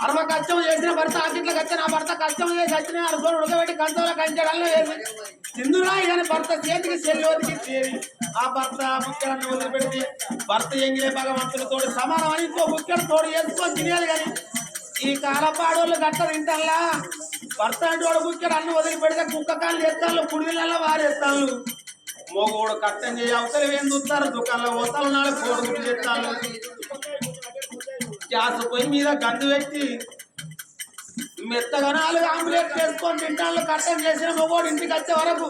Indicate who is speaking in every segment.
Speaker 1: అరవ కష్టం చేసిన భర్త ఆకిట్ల కచ్చ నా భర్త కష్టం చేసి వచ్చిన అనుకోని ఉడకబెట్టి కంచంలో కంచడాల్లో ఏమి ఇందులో కానీ భర్త చేతికి చెల్లి ఒదికిచ్చేది ఆ భర్త ముక్కలను వదిలిపెట్టి భర్త ఎంగిలే భగవంతులతో సమానం అని ఇంకో ముక్కలు తోడు వేసుకొని తినేది కానీ ఈ కాలపాడోళ్ళు గట్ట తింటల్లా భర్త అంటే వాడు ముక్కలు అన్ను వదిలిపెడితే కుక్క కాళ్ళు ఎత్తాళ్ళు పుడిగిళ్ళల్లో వారేస్తాళ్ళు. మోగోడు కట్టం చేయ అవతల ఏం చూస్తారు దుకాణంలో పోతాలు నాడు కోడుగుడ్లు చెప్తాళ్ళు గ్యాస్ పొయ్యి మీద గందు పెట్టి మెత్తగా నాలుగు ఆంబులెట్ చేసుకొని తింటాళ్ళు కట్టం చేసిన మొగోడు ఇంటికి వచ్చే వరకు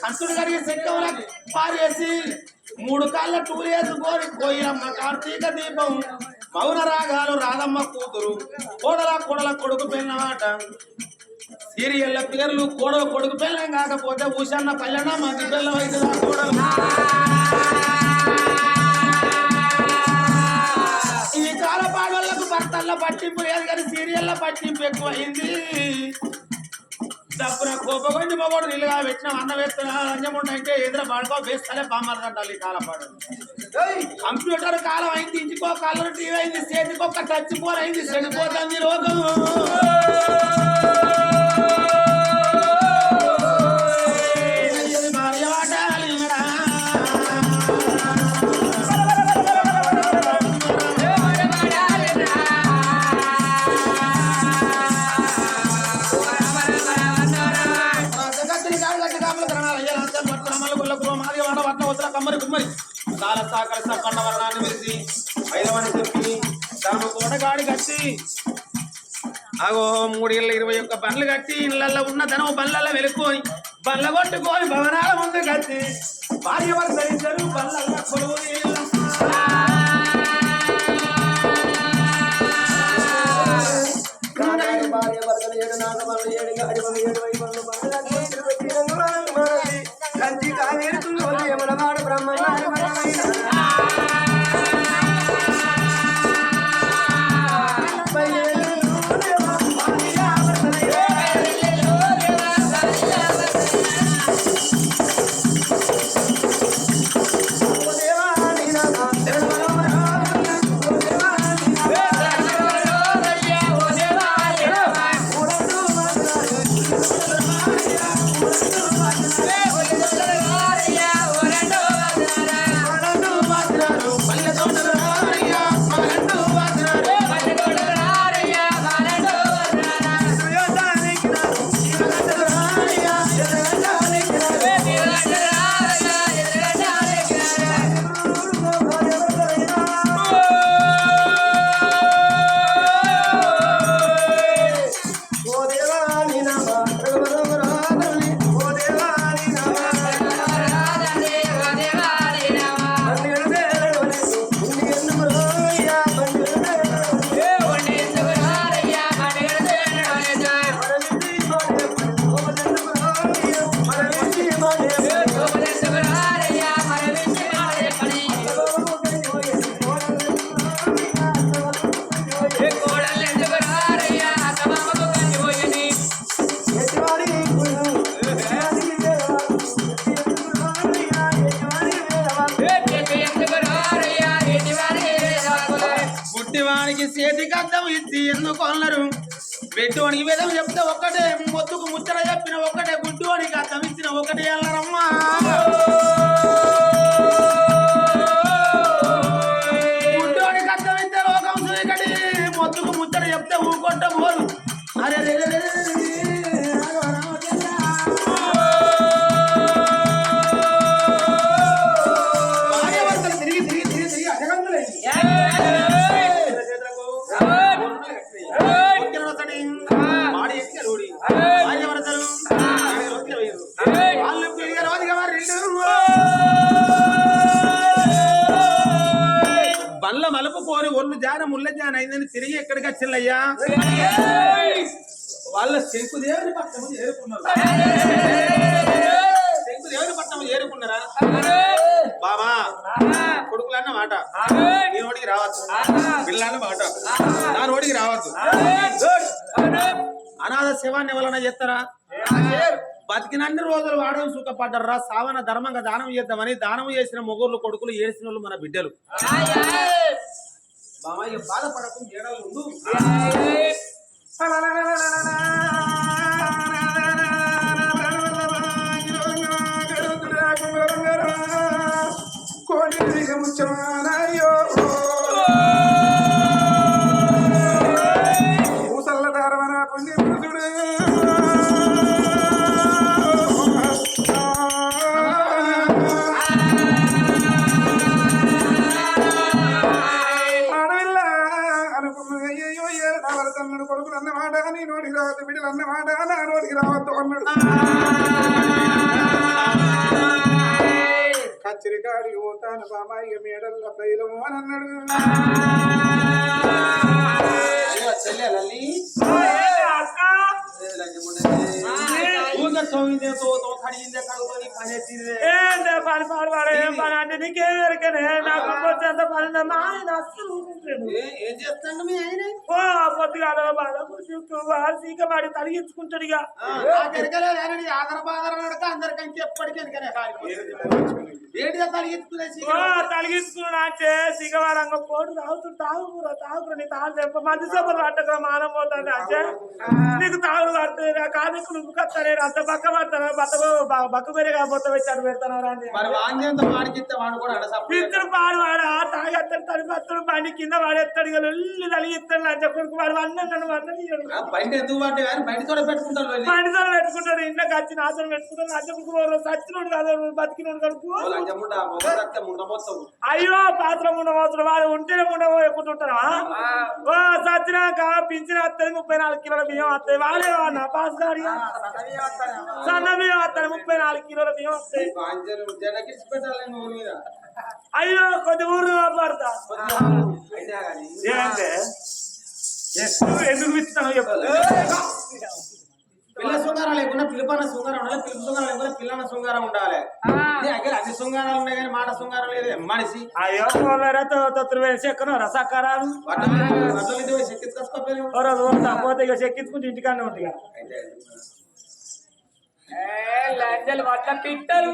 Speaker 1: కంచుడు కడిగి సెక్కవల పారేసి మూడు కాళ్ళ టూలు వేసుకొని పోయినమ్మ కార్తీక దీపం మౌన రాగాలు రాధమ్మ కూతురు. కోడల కోడల కొడుకు పెళ్ళమాట. సీరియల్ల పేర్లు కోడల కొడుకు పెళ్ళం కాకపోతే ఉషన్న పల్లెన మంది పిల్లం అవుతుందా కోడలు. చాలా కాలపాడోళ్ళకు భర్తల్లో పట్టింపు లేదు కానీ సీరియల్లో పట్టింపు ఎక్కువైంది. డబ్బున కోపకొండి మగోడు నీళ్ళుగా పెట్టిన అన్న వేస్తున్నా లంజముండ అంటే ఎదురు పడుకో వేస్తాలే బామ్మదంటాలి ఈ కాలపాడు కంప్యూటర్ కాలం అయింది ఇంటికో కలర్ టీవీ అయింది చేతికి టచ్ ఫోన్ అయింది చెడిపోతుంది రోగం కాల సాకల సప్పండ వర్ణాన్ని విరిసి ఐదవని చెప్పి ధర్మ కోట గాడి కట్టి అగో మూడేళ్ళ ఇరవై ఒక్క బండ్లు కట్టి ఇళ్ళల్లో ఉన్న ధనం బండ్లలో వెలుక్కొని బండ్ల కొట్టుకొని భవనాల ముందు కట్టి భార్య వల్ల ఇద్దరు బండ్ల కొడుకు
Speaker 2: భార్య భర్తలు ఏడు నాగమల్లు ఏడు గాడి వాళ్ళు ఏడు వైపులు బంధువులు చేతులు కంచి కావేరి తుంగవల్లి
Speaker 1: గుడ్డివానికి చేతికి అద్దం ఇచ్చి ఎందుకు అన్నారు వేదం చెప్తే ఒక్కటే మొత్తుకు ముచ్చట చెప్పిన ఒక్కటే గుడ్డివానికి అద్దం ఇచ్చిన ఒకటే అన్నారమ్మా మలుపు జాన ముళ్ళ జాన అయిందని తిరిగి ఎక్కడికి వచ్చిల్లయ్యా వాళ్ళ శంకు దేవుని పట్టము చేరుకున్నారు శంకు దేవుని పట్టము చేరుకున్నారా బాబా కొడుకులన్న మాట. నీ నోడికి రావచ్చు పిల్లన్న మాట. నా నోడికి రావచ్చు అనాథ శివాన్ని ఎవరైనా చేస్తారా? బతికినన్ని రోజులు వాడడం సుఖపడ్డరా సావన ధర్మంగా దానం చేద్దామని దానం చేసిన మొగుళ్ళు కొడుకులు ఏడిసిన వాళ్ళు మన బిడ్డలు. బాబా ఇక బాధపడకు ఏడాలు ఉండు
Speaker 3: అంటే నీకేం ఎరకనే? నాకు పని. మా ఆయన అస్సలు.
Speaker 1: ఏ- చేస్తాడు మీ ఆయన?
Speaker 3: ఓ పొద్దుగాల బాధ సీక వాడి తలిగించుకుంటాడు ఇక.
Speaker 1: అందరికంటే ఎప్పటికీ ఏంటిదా తలిగించుకునేసి
Speaker 3: తలిగించుకున్నా అంటే సిగవాడంగా పోటు తాగుతుడు తాగుకురా తాగుకురా నీ తాగు తెంప మంది సభలు పట్టక మానం పోతాడు అంటే నీకు తాగుడు పడుతుంది కాదు నువ్వు కత్తారే అంత పక్క పడతారా? బట్ట బక్క పెరిగా బొత్త పెడతాను అని
Speaker 1: మరి
Speaker 3: ఇద్దరు పాడు వాడు ఆ తాగెత్తాడు తడిపత్తాడు బండి కింద వాడేస్తాడు వెళ్ళి తలిగిస్తాడు లంచ కొడుకు వాడు అన్న నన్ను అన్నది
Speaker 1: బండి పడ్డా కానీ బండి తోడ పెట్టుకుంటారు వెళ్ళి.
Speaker 3: బండితో పెట్టుకుంటాడు ఇంట్లోకి వచ్చి నాతో పెట్టుకుంటాడు లంచ కొడుకు సచ్చినోడు కాదు బతికినోడు కడుపు. అయ్యో పాత్ర ఉండవసరం వాడు ఉంటేనే ఉండబోయకుంటుంటారా ఓ సచ్చినాక పింఛన్ వస్తుంది ముప్పై నాలుగు కిలోల బియ్యం వస్తాయి వాడే వాడిన పాస్ గాడిగా సన్న బియ్యం వస్తాయి ముప్పై నాలుగు కిలోల బియ్యం వస్తాయి అయ్యో కొద్ది ఊరు పడతా
Speaker 1: అయినా కానీ
Speaker 3: ఏంటంటే నువ్వు ఎందుకు ఇస్తాను చెప్పు.
Speaker 1: పిల్ల శృంగారం లేకుండా పిలుపన్న శృంగారం ఉండాలి పిలుపు శృంగారం లేకుండా పిల్లన్న శృంగారం ఉండాలి. అన్ని శృంగారాలు ఉన్నాయి కానీ మాట శృంగారం లేదు. మనిషి.
Speaker 3: అయ్యో తొత్తులు వేసి ఎక్కను రసకారాలు? రోజు పోతా పోతే ఇక చెక్కించుకుంటే ఇంటికానే ఉంటుంది.
Speaker 4: లంజలు వడ్ల పిట్టలు.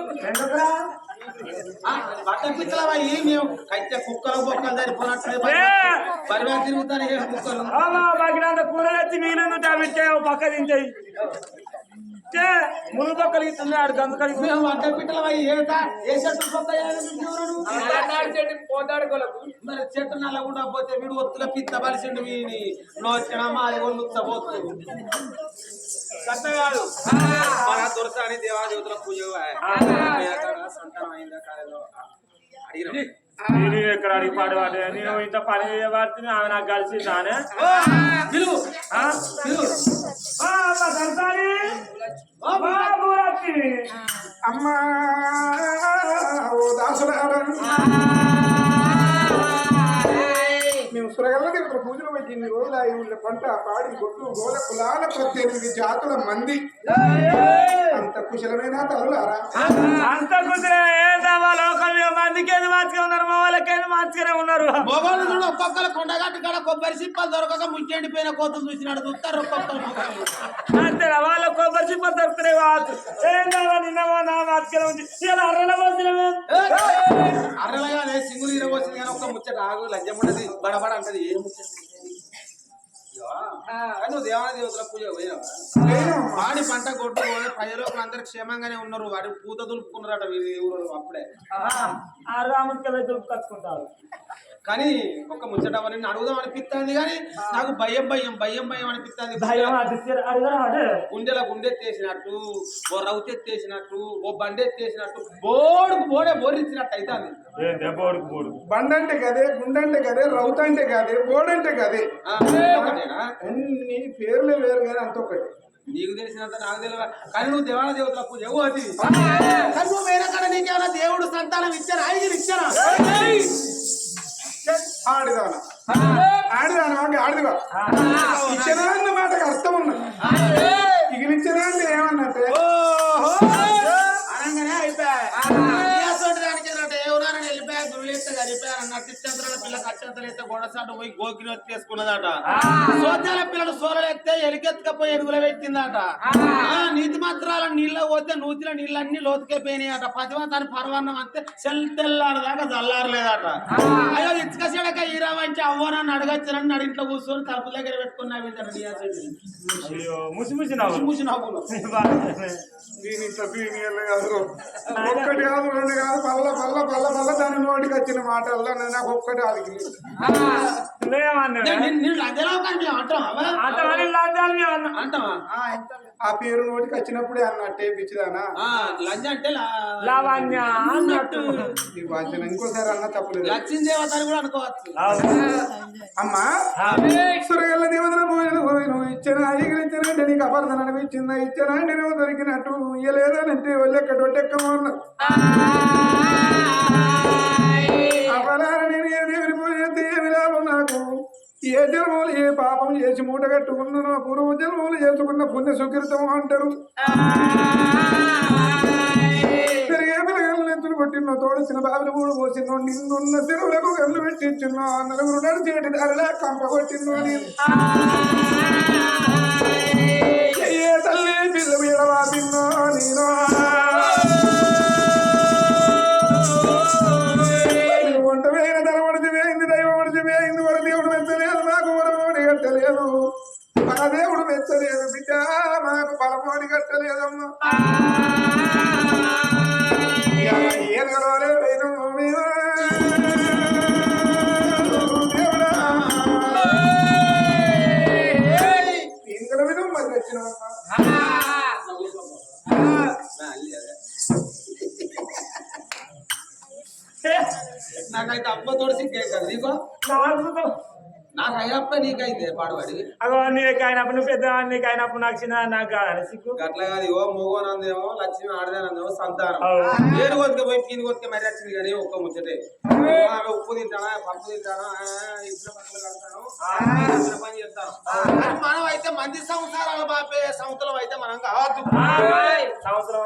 Speaker 3: ఎందుకురా?
Speaker 1: బట్ట పిచ్చలవా ఏం మేము కట్టె కుక్కలు బొక్కలు సరిపోనట్టు! పరివారం తిరుగుతాను ఏ కుక్కలు
Speaker 3: కూర తెచ్చి పక్క తింటాయి ముళ్ళు పక్కలు ఇస్తుంది ఆడు
Speaker 1: మేము బట్ట పిట్టలవా ఏటా ఏ చెట్టు
Speaker 4: పోతాడు
Speaker 1: మరి చెట్టు నల్లకుండా పోతే వీడు ఒత్తుల పిత్త బలిసిండు వీని నోచిన మాది ఒళ్ళు ఉత్తపోతు కట్ట కాదు మన దొరసాని దేవాదేవతల పూజ సంతానం అయిందా కాలేదో అడిగిన
Speaker 3: నేను ఎక్కడ అడిగి పాడవాడు నేను ఇంత పని చేయబడుతుంది ఆమె నాకు కలిసి ఆ, అమ్మ
Speaker 5: ఓ పెట్టి ఇన్ని రోజులు ఉన్న పంట పాడి గొడ్లు గోల కులాల పద్దెనిమిది జాతుల మంది. అంత కుశలమైన
Speaker 3: అంత కుదిరే ఏందమ్మా లోకం మీద మందికి ఏది మంచిగా ఉన్నారు? మంచిగానే ఉన్నారు?
Speaker 1: చూడు కొండగట్టు కాడ కొబ్బరి సిప్పలు దొరకక ముంచెండిపోయిన కోతులు చూసినాడు చూస్తారు ఒక్కొక్కరు.
Speaker 3: వాళ్ళ కొబ్బరి చిప్పలు దొరుకుతున్నాయి కావచ్చు. ఏందమ్మా నిన్న నా మంచిగానే ఉంది ఇలా అర్రల పోతున్నామే
Speaker 1: అర్రలగా అదే సింగులు ఇరవచ్చింది కానీ ఒక్క ముచ్చట ఆగు లంజం ఉండదు బడబడ అంటది ఏ ముచ్చట? నువ్వు దేవాలయ దేవతల పూజ వాడి పంట కొట్టు ప్రజలు అందరు క్షేమంగానే ఉన్నారు. వాడి పూత దులుపుకున్నారట వీరి ఊరు అప్పుడే.
Speaker 3: ఆ రాముడికి దులుపుకొచ్చుకుంటారు.
Speaker 1: కానీ ఒక ముచ్చట నేను అడుగుదాం అనిపిస్తుంది కానీ నాకు భయం భయం భయం భయం అనిపిస్తుంది
Speaker 3: భయం అది అడుగురా అదే
Speaker 1: గుండెల గుండెత్తేసినట్టు ఓ రౌతెత్తేసినట్టు ఓ బండెత్తేసినట్టు బోడుకు బోడే బోరించినట్టు అవుతుంది
Speaker 3: బోడు?
Speaker 5: బండంటే గదే గుండంటే గదే రౌతంటే గదే బోడంటే గదే.
Speaker 1: ఆ, ఒకటేనా?
Speaker 5: అన్ని పేర్లే వేరు కానీ అంత ఒకటి.
Speaker 1: నీకు తెలిసినంత నాకు తెలియదు. కానీ నువ్వు దేవాల దేవతల పూజ ఎవరు అది. కానీ నువ్వు వేరే కాడ నీకేమైనా దేవుడు సంతానం ఇచ్చారా? ఐదు ఇచ్చారా?
Speaker 5: ఆడిదానా. ఆడిదానా అంటే ఆడిదివా? ఇచ్చిన అన్న మాటకు అర్థం ఉన్నది. ఇగిలిచ్చిన అంటే
Speaker 1: ఎత్తే ఇచ్చంతరాల పిల్లకి అత్యంతలు ఎత్తే గొడసాట పోయి గోకిని వచ్చేసుకున్నదట సోద్యాల పిల్లలు సోలలు ఎత్తే ఎలికెత్తుకపోయి ఎరుగుల పెట్టిందట నీతి మాత్రాల నీళ్ళ పోతే నూతిలో నీళ్ళన్నీ లోతుకే పోయినాయట పతివతాని పర్వాన్నం అంతే సెల్ తెల్లారదాకా చల్లారలేదట అయ్యో ఇసుక చెడక ఈరా వంచి అవ్వనని అడగచ్చునని నడి ఇంట్లో కూర్చొని తలుపు దగ్గర పెట్టుకున్నావి
Speaker 3: అయ్యో ముసి ముసి నవ్వు
Speaker 1: మూసి నవ్వులు.
Speaker 5: ఇంత ఒక్కటి కాదు రెండు కాదు పల్ల పల్ల పల్ల పల్ల దాని నోటికి వచ్చిన మాటల్లో నాకు ఒక్కటి అడిగి.
Speaker 1: అంటాం
Speaker 5: ఆ పేరు నోటికి వచ్చినప్పుడే అన్నట్టే పిచ్చిదానా
Speaker 1: ఆ, లంజ అంటే
Speaker 3: లావణ్య అన్నట్టు.
Speaker 5: ఇంకోసారి అన్న తప్పలేదు.
Speaker 1: లక్ష్మీ దేవత అని కూడా అనుకోవచ్చు.
Speaker 5: అమ్మా సురగల్ల దేవతల పూజలు పోయి నువ్వు ఇచ్చిన నీకు అనిపించిందా? ఇచ్చిన అంటే నువ్వు దొరికినట్టు ఇయ్యలేదనంటే ఒళ్ళెక్క డొట్టెక్కమన్న అపరాల నేను ఏ దేవుని పూజ చేస్తే ఏమి లాభం నాకు? ఏ జన్మలు ఏ పాపం చేసి మూట కట్టుకున్నానో పూర్వ జన్మలు చేసుకున్న పుణ్య సుకృతం అంటారు. పెరిగే పిల్లగాళ్ళు ఎత్తులు కొట్టినో తోడుచిన బావిని మూడు పోసినో నిన్నున్న చెరువులకు కళ్ళు పెట్టించున్నో నలుగురు నడిచేటి దారిలా కంప కొట్టినో నేను ఏ తల్లి పిల్లలు వీడవా పిన్నో నేను. వంట వేయిన ధర వడిచి వేయింది దైవం వడిచి వేయింది దేవుడు మెచ్చలేదు నాకు వరమోడి కట్టలేదు. మన దేవుడు మెచ్చలేదు బిడ్డ మాకు బలమోడి కట్టలేదమ్మా.
Speaker 1: నాకైతే అబ్బతోడు సిగ్గే కదా నీకో? నాకు అయ్యప్ప నీకైతే పాడవాడి.
Speaker 3: అగో నీకు అయినప్పుడు నువ్వు పెద్ద నీకు అయినప్పుడు నాకు చిన్న నాకు కాదని సిగ్గు.
Speaker 1: అట్లా కాదు ఇవో మోగోనందేమో లక్ష్మి ఆడదేనందేమో సంతానం. ఏడు కొద్దిగా పోయి పీని కొద్దిగా మరి వచ్చింది కానీ ఒక్క ముచ్చటే. ఆమె ఉప్పు తింటానా పప్పు తింటానా ఇంట్లో పక్కలు కడతాను ఇంట్లో పని చేస్తాను. మనం అయితే మంది సంవత్సరాలు బాపే సంవత్సరం అయితే మనం కావద్దు
Speaker 3: సంవత్సరం.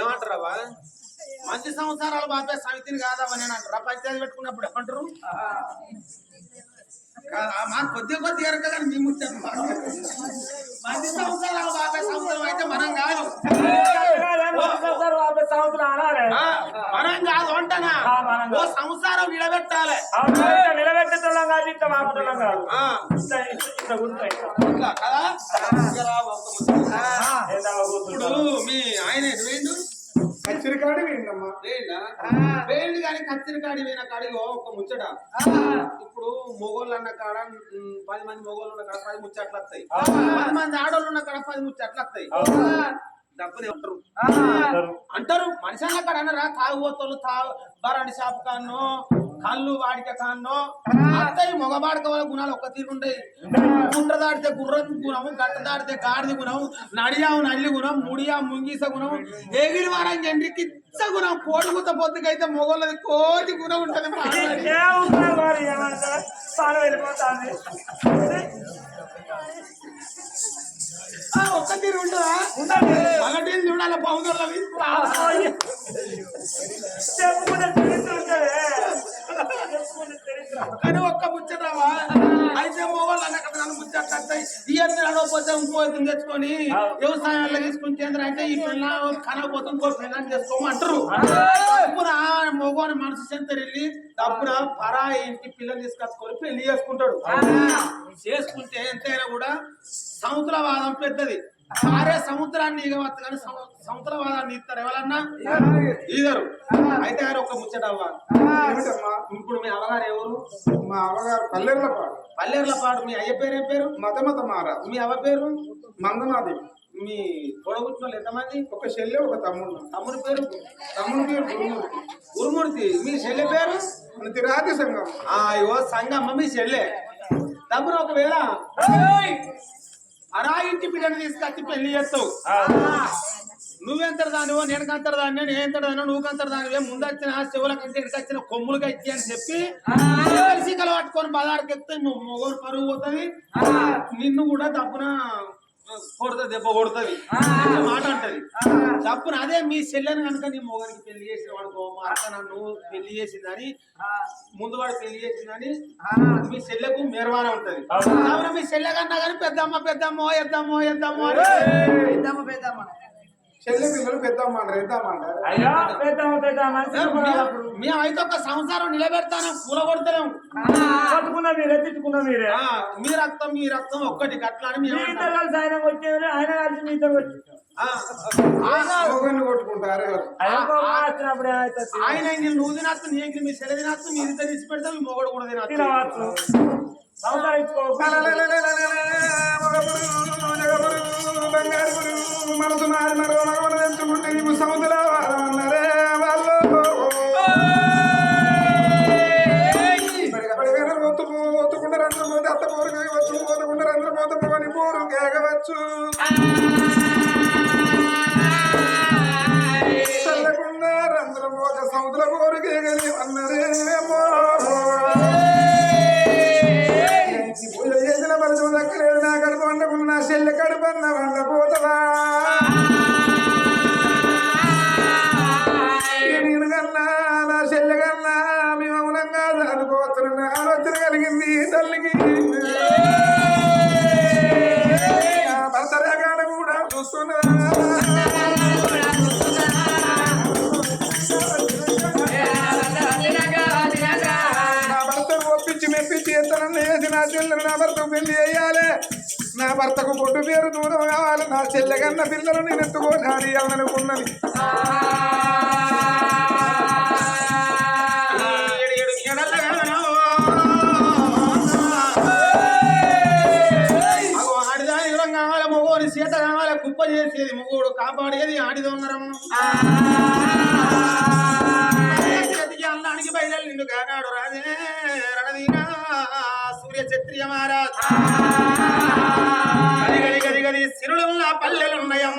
Speaker 1: ఏమంటారా మంచి సంవత్సరాలు బాపే సమితిని కాదమ్మా నేను అంటారా పంచాయతీ పెట్టుకున్నప్పుడు ఏమంటారు? మా కొద్దిగా కొద్దిగా ఎరక కానీ మీ ముచ్చారు మంచి సంవత్సరాలు బాపే సంవత్సరం అయితే మనం కాదు. మనం కాదు అంటనా? ఓ
Speaker 3: కాదు.
Speaker 1: సంసారం
Speaker 3: ఇట్లా నిలబెట్టేటోళ్ళం కాదు ఇట్లా మాపటోళ్ళం కాదు.
Speaker 1: కదా ఇప్పుడు? మీ ఆయన ఎటు
Speaker 5: కచ్చిరికాడి వేయండమ్మా.
Speaker 1: వేయండా? కానీ కత్తిరి కాడి పోయిన కాడిగో? ఒక ముచ్చట. ఇప్పుడు మొగోళ్ళు అన్న కాడ పది మంది మొగోళ్ళు ఉన్న కాడ పది ముచ్చట్లు వస్తాయి పది మంది ఆడోళ్ళు ఉన్న కాడ పది ముచ్చట్లు వస్తాయి డబ్బులు అంటారు
Speaker 3: అందరూ.
Speaker 1: అంటారు. మనిషి అన్న కాడ అన్నరా తాగుబోతోళ్ళు తాగు బరాడి షాప్ కాన్నో కళ్ళు వాడిక కాన్నో అత్తయి మగబాడక వాళ్ళ గుణాలు ఒక్క తీరు ఉంటాయి. గుండ్ర దాడితే గుర్రం గుణము గట్ట దాడితే గాడిది గుణం నడియావు నల్లి గుణం ముడియా ముంగీస గుణం ఎగిరి వారం జండ్రికి ఇచ్చ గుణం కోడిగుత పొద్దుకైతే మొగోళ్ళది కోటి గుణం ఉంటది ఒక్క తీరు ఉంటుందా. మగటీలు చూడాలి పౌదర్లవి. నడవకపోతే ఇంకో ఇతను తెచ్చుకొని వ్యవసాయాల్లో తీసుకుని చేంద్ర అంటే ఈ పిల్ల కనకపోతే ఇంకో పిల్లని చేసుకోమంటారు. తప్పున మొగోని మనసు చెంతరు వెళ్ళి తప్పున పరా ఇంటి పిల్లని తీసుకొచ్చుకొని పెళ్ళి చేసుకుంటాడు. చేసుకుంటే ఎంతైనా కూడా సముద్రవాదం పెద్దది. భార్య సముద్రాన్ని ఇగవచ్చు కానీ సము- సముద్రవాదాన్ని ఇస్తారు ఎవరన్నా? ఈదరు అయితే ఆయన ఒక ముచ్చటవ్వా
Speaker 5: ఏమిటమ్మా?
Speaker 1: ఇప్పుడు మీ అవగారు ఎవరు?
Speaker 5: మా అమ్మగారు పల్లెర్ల పాడు.
Speaker 1: పల్లెర్ల పాడు మీ అయ్య పేరు ఏం పేరు?
Speaker 5: మత మత మహారాజు
Speaker 1: మీ అవ్వ పేరు?
Speaker 5: మందనాదేవి
Speaker 1: మీ తోడబుట్టిన ఎంతమంది?
Speaker 5: ఒక చెల్లె ఒక తమ్ముడు.
Speaker 1: తమ్ముడి పేరు?
Speaker 5: తమ్ముడి పేరు గురుమూర్తి.
Speaker 1: గురుమూర్తి. మీ చెల్లె పేరు?
Speaker 5: తిరాది సంఘం.
Speaker 1: ఆ ఇగో సంగమ్మ మీ చెల్లె. తమ్ముడు ఒకవేళ అరా ఇంటి బిడ్డను తీసుకొచ్చి పెళ్ళి చేస్తావు నువ్వెంత దానివో నేను కంతర దాన్ని నేను ఎంత దానో నువ్వు కంతర దానివే ముందు వచ్చిన చెవుల కంటే వెనక వచ్చిన కొమ్ములుగా ఇచ్చి అని చెప్పి కలిసి పట్టుకొని బజార్కి ఎత్తే మొగోరు పరుగు పోతుంది. నిన్ను కూడా తప్పున కొడుతుంది దెబ్బ కొడుతుంది. మాట అంటది. తప్పున అదే మీ చెల్లెని కనుక నీ మొగనికి పెళ్ళి చేసిన వాడుకో మా అక్క నన్ను పెళ్ళి చేసిందని ముందు వాడు పెళ్ళి చేసిందని మీ చెల్లెకు మేర్వాన ఉంటది. మీ చెల్లె కన్నా కానీ పెద్దమ్మ పెద్దమ్మ ఎద్దమ్మో ఎద్దమ్మో
Speaker 2: పెద్దమ్మ పెద్దమ్మ.
Speaker 5: చెల్లి పిల్లలు పెద్దమ్మ అంటారు
Speaker 3: అయ్యా పెద్దమ్మ
Speaker 1: మేము- అయితే ఒక సంసారం నిలబెడతాను పూల కొడతలేము
Speaker 3: కొట్టుకున్న మీరే తిట్టుకున్న మీరే
Speaker 1: ఆ, మీ రక్తం మీ రక్తం ఒక్కటి గట్ల అని
Speaker 3: మీ
Speaker 1: మేము
Speaker 3: ఇద్దరు కలిసి ఆయన వచ్చేది ఆయన కలిసి మీ ఇద్దరు వచ్చి
Speaker 1: ఆ, ఆ,
Speaker 5: మొగన్ని కొట్టుకుంటారు
Speaker 3: వచ్చినప్పుడు ఏమవుతుంది
Speaker 1: ఆయన నువ్వు తినచ్చు నీ ఇంగిల్ మీ చెల్లె తినచ్చు మీ ఇద్దరు తీసి పెడతా మీ మొగడు కూడా తినచ్చు
Speaker 3: తినవచ్చు సంసారించుకో
Speaker 5: బంగారు మనసు మారి మరో మగవను తెచ్చుకుంటే నీవు సముద్ర అన్నారే వాళ్ళు. ఒత్తుకుంటారు అందరూ పోతే అత్త పోరు కేగవచ్చు పోతుకుంటారు అందరూ పోతే పోని పోరు కేగవచ్చు చల్లకుండా రంధ్రం పోతే సముద్ర పోరు పిల్లలు నా చెల్లెలు భర్త పెళ్ళి చేయాలి. నా భర్తకు కొట్టు పేరు దూరం కావాలి. నా చెల్లెగన్న పిల్లలు నేను ఎత్తుకోసారి అనుకున్నది
Speaker 1: ఏడు సీత కావాలి కుప్ప చేసేది మొగోడు కాపాడేది ఆడిద ఉన్నరం చేతికి అన్నానికి బయలు నిన్ను కానాడు రాజే రణదీనా. సూర్య క్షత్రియ మహారాజ్. గది గది గది గడి సిరులున్న పల్లెలున్నయం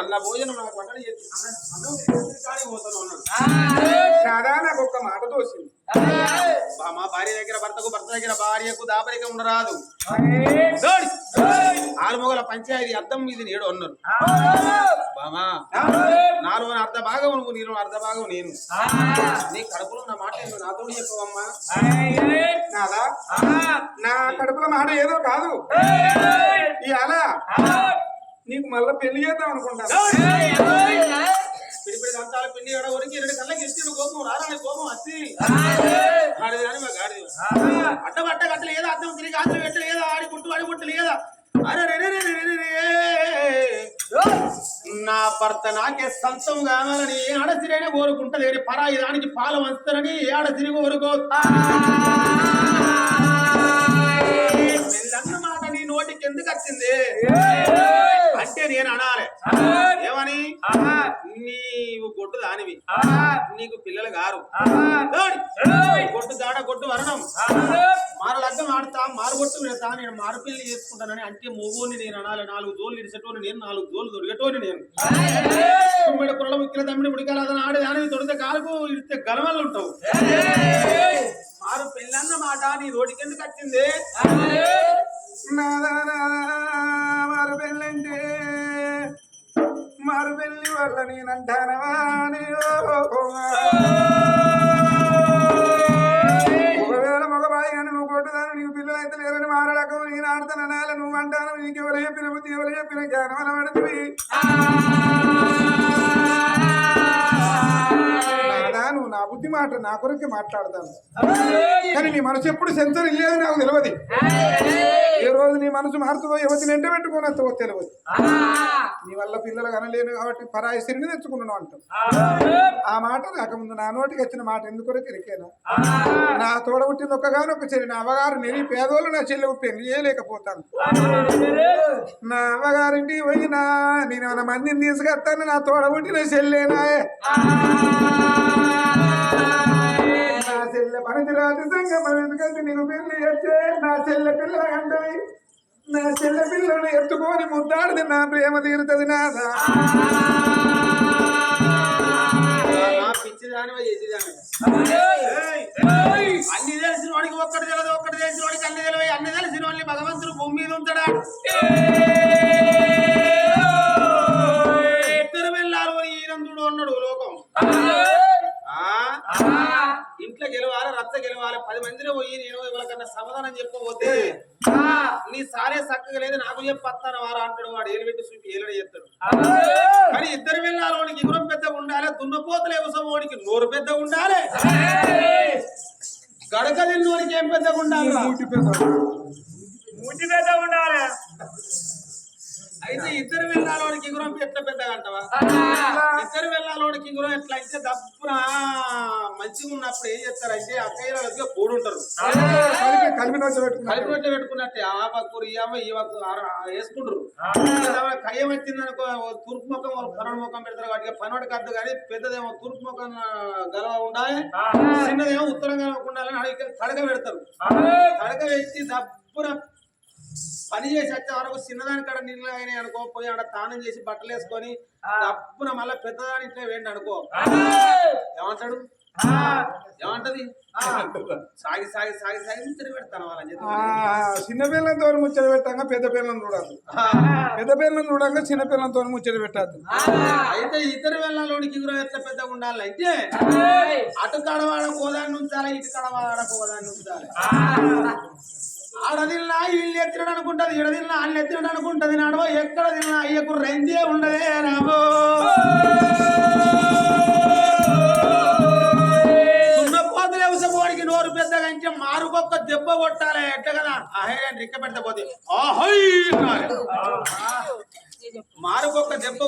Speaker 1: అన్న భోజనం నాకు అన్నాడు.
Speaker 5: కాదా నాకు ఒక్క మాట తోసింది.
Speaker 1: మా భార్య దగ్గర భర్తకు భర్త దగ్గర భార్యకు దాపరిక ఉండరాదు. ఆలుమొగల పంచాయతీ అర్థం ఇది నేడు అన్నారు. బామా నాలో అర్ధ భాగం నువ్వు నీలో అర్ధ భాగం నేను. నీ కడుపులో నా మాట ఏందో నాతో చెప్పవమ్మా.
Speaker 5: కాదా నా కడుపులో మాట ఏదో కాదు. ఇవాళ నీకు మళ్ళీ పెళ్ళి చేద్దాం అనుకుంటాను.
Speaker 1: పిడిపిడి దంతాల పిండి ఎడ ఉరికి రెండు కళ్ళకి ఇచ్చిన కోపం రారాని కోపం వచ్చి మా గాడిది. అడ్డ ఏదో అర్థం తిరిగి పెట్టలు ఏదో ఆడి పుట్టు ఆడి పుట్టు లేదా? అరే రే రే రే రే రే రే. నా భర్త నాకే సంతం కావాలని ఆడసిరైనా కోరుకుంటది పరాయి దానికి పాలు వంచుతారని ఆడసిరి కోరుకో నీ నోటికి ఎందుకు వచ్చింది అంటే నేను అనాలి. ఏమని? నీవు గొడ్డు దానివి. నీకు పిల్లలు గారు! గొడ్డు దాడ గొడ్డు వరణం. మారు లగ్గం ఆడతా మారు గొట్టు పెడతా నేను మారు పెళ్ళి చేసుకుంటానని అంటే మొగోని నేను అనాలి. నాలుగు జోలు ఇరిసేటోని నేను నాలుగు జోలు దొరికేటోని నేను. తుమ్మిడి కుర్రల ముక్కిల తమ్మిడి ముడికాల అతను ఆడి దాని దొరికితే కాలుకు ఇడితే గలవల్లు ఉంటావు. మారు పెళ్ళన్న మాట నీ రోడ్డుకి ఎందుకు వచ్చింది?
Speaker 5: నాదా వెళ్ళండి మారు వెళ్ళి వల్ల నేనంటానవా ఒకవేళ మగబాయి కానీ నువ్వు కొట్టుదాను నీకు పిల్లలు అయితే లేరని మారడకం నేను ఆడతాను అనాలి నువ్వు అంటాను నీకు ఎవరు చెప్పిన బుద్ధి ఎవరు చెప్పిన జ్ఞానం అలా బుద్ధి మాట నా కొరకే మాట్లాడతాను. కానీ నీ మనసు ఎప్పుడు సెన్సర్ ఇల్లేదు నాకు తెలియదు ఏ రోజు నీ మనసు మారుతుందో యువతిని ఎంట పెట్టుకుని వస్తావో తెలియదు నీ వల్ల పిల్లలు కనలేను కాబట్టి పరాయి సిరిని తెచ్చుకున్నాను అంటాం ఆ మాట రాకముందు నా నోటికి వచ్చిన మాట ఎందుకు ఇరికేనా నా తోడ పుట్టింది ఒక్కగానొక్క చెల్లి నా అవ్వగారు నెరి పేదోళ్ళు నా చెల్లెకు పెళ్ళి చేయలేకపోతాను. నా అవ్వగారింటికి పోయినా నేను ఏమైనా మందిని తీసుకొస్తాను నా తోడ పుట్టిన చెల్లేనా నా చెల్లె పనిది రాజు సంగమం ఎందుకంటే నీకు పెళ్ళి చేస్తే నా చెల్లె పిల్లల కంటది నా చెల్లె పిల్లను ఎత్తుకొని ముద్దాడితే నా ప్రేమ తీరుతుంది నాదా
Speaker 1: అన్ని తెలిసిన వాడికి ఒక్కటి తెలియదు ఒక్కటి తెలిసిన వాడికి అన్ని తెలివి అన్ని తెలిసిన వాడిని భగవంతుడు భూమి మీద ఉంటాడా ఇద్దరు వెళ్ళారు ఈనందుడు అన్నాడు లోకం. ఆ. ఇంట్లో గెలవాలి రచ్చ గెలవాలి. పది మందిలో పోయి నేను ఎవరికన్నా సమాధానం చెప్పబోతే నీ సారే చక్కగా లేదు నాకు చెప్పత్తాను వారా అంటాడు వాడు. ఏలు పెట్టి చూపి ఏలడ చేస్తాడు. కానీ ఇద్దరు వెళ్ళాలి వాడికి ఇగురం పెద్దగా ఉండాలి దున్నపోతలు ఎవసం వాడికి నోరు పెద్దగా ఉండాలి. గడక తిన్నోడికి ఏం పెద్దగా ఉండాలి?
Speaker 5: మూటి పెద్దలు.
Speaker 3: ముట్టి పెద్ద ఉండాలి.
Speaker 1: అయితే ఇద్దరు వెళ్ళాలోడికి ఇగురం ఎట్లా పెద్దగా అంటావా ఇద్దరు వెళ్ళాలోడికి ఇగురం ఎట్లా? అయితే దప్పున మంచిగా ఉన్నప్పుడు ఏం చేస్తారంటే అక్కయ్యలకి కూడుంటారు.
Speaker 5: కలిపి కలిపి నోట్లు
Speaker 1: పెట్టుకున్నట్టే. ఆ పక్కూరు ఈ అమ్మ ఈ పక్కు వేసుకుంటారు. కయ్యం వచ్చింది అనుకో తూర్పు ముఖం వాళ్ళు పనోడు ముఖం పెడతారు వాటికి పనోడికి అద్దు కానీ పెద్దదేమో తూర్పు ముఖం గలవ ఉండాలి చిన్నదేమో ఉత్తరంగా ఉండాలని అడిగి కడక పెడతారు. కడక పెట్టి దప్పున పని చేసి వచ్చే వరకు చిన్నదాని కాడ నీళ్ళు అయినాయి అనుకో పోయి ఆడ తానం చేసి బట్టలు వేసుకొని దప్పున మళ్ళీ పెద్దదాని ఇంట్లో వేయండి అనుకో. ఏమంటాడు? ఏమంటది? సాగి సాగి సాగి సాగి తిరిగి పెడతాను వాళ్ళని
Speaker 5: చిన్న పిల్లలతో ముచ్చట పెట్టాక పెద్ద పిల్లలను చూడదు పెద్ద పిల్లలను చూడక చిన్న పిల్లలతో ముచ్చట పెట్టద్దు.
Speaker 1: అయితే ఇద్దరు వెళ్ళాలోనికి ఇగురు ఎట్లా పెద్దగా ఉండాలి అయితే? అటు కడవాడ కోదాన్ని ఉంచాలి ఇటు కడవాడ కోదాన్ని ఉంచాలి. ఆడదిల్లా ఇల్లు ఎత్తినడు అనుకుంటది ఇడదిల్లా అల్లు ఎత్తినడు అనుకుంటది నడవ ఎక్కడ తిన్నా అయ్యకు రెండే ఉండదే రాబో. నోరు పెద్దగా అంటే మారుకొక్క దెబ్బ కొట్టాలి ఎట్ట కదా అహే రిక్క పెడితే పోతే. ఆహై. మారుకొక్క దెబ్బ